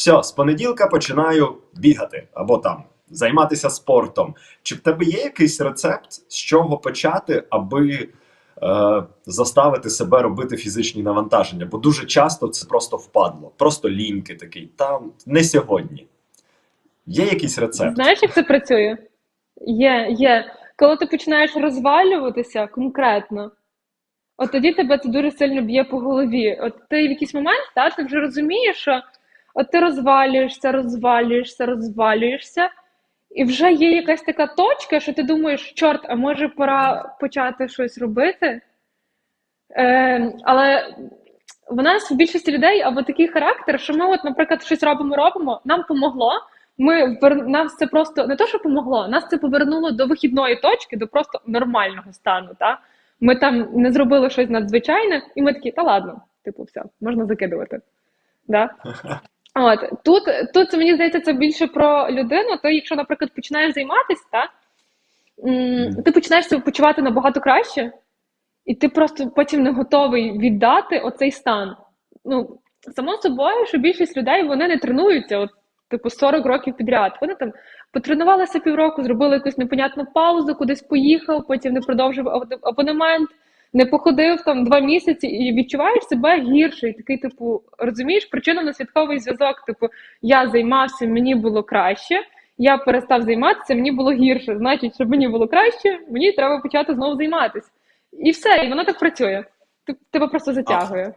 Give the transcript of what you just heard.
Все, з понеділка починаю бігати або там займатися спортом. Чи в тебе є якийсь рецепт, з чого почати, аби е, заставити себе робити фізичні навантаження? Бо дуже часто це просто впадло, просто ліньки такий. Там не сьогодні. Є якийсь рецепт? Знаєш, як це працює? Є, є. Коли ти починаєш розвалюватися конкретно, от тоді тебе це дуже сильно б'є по голові. От ти в якийсь момент, та, ти вже розумієш, що от ти розвалюєшся, розвалюєшся, розвалюєшся, і вже є якась така точка, що ти думаєш, чорт, а може пора почати щось робити? Е, але в нас в більшості людей або такий характер, що ми, от, наприклад, щось робимо, робимо, нам помогло. Ми нас це просто не то, що помогло, нас це повернуло до вихідної точки, до просто нормального стану. Та? Ми там не зробили щось надзвичайне, і ми такі, та ладно, типу, все, можна закидувати. Да? От тут, тут мені здається, це більше про людину. Ти, якщо, наприклад, починаєш займатися, та, ти починаєш себе почувати набагато краще, і ти просто потім не готовий віддати оцей стан. Ну, само собою, що більшість людей вони не тренуються, от, типу, 40 років підряд. Вони там потренувалися півроку, зробили якусь непонятну паузу, кудись поїхав, потім не продовжив аб- абонемент, не походив там два місяці і відчуваєш себе гірше. І такий, типу, розумієш, причинно-наслідковий зв'язок. Типу, я займався, мені було краще. Я перестав займатися, мені було гірше. Значить, щоб мені було краще, мені треба почати знову займатися. І все, і воно так працює. Тебе просто затягує.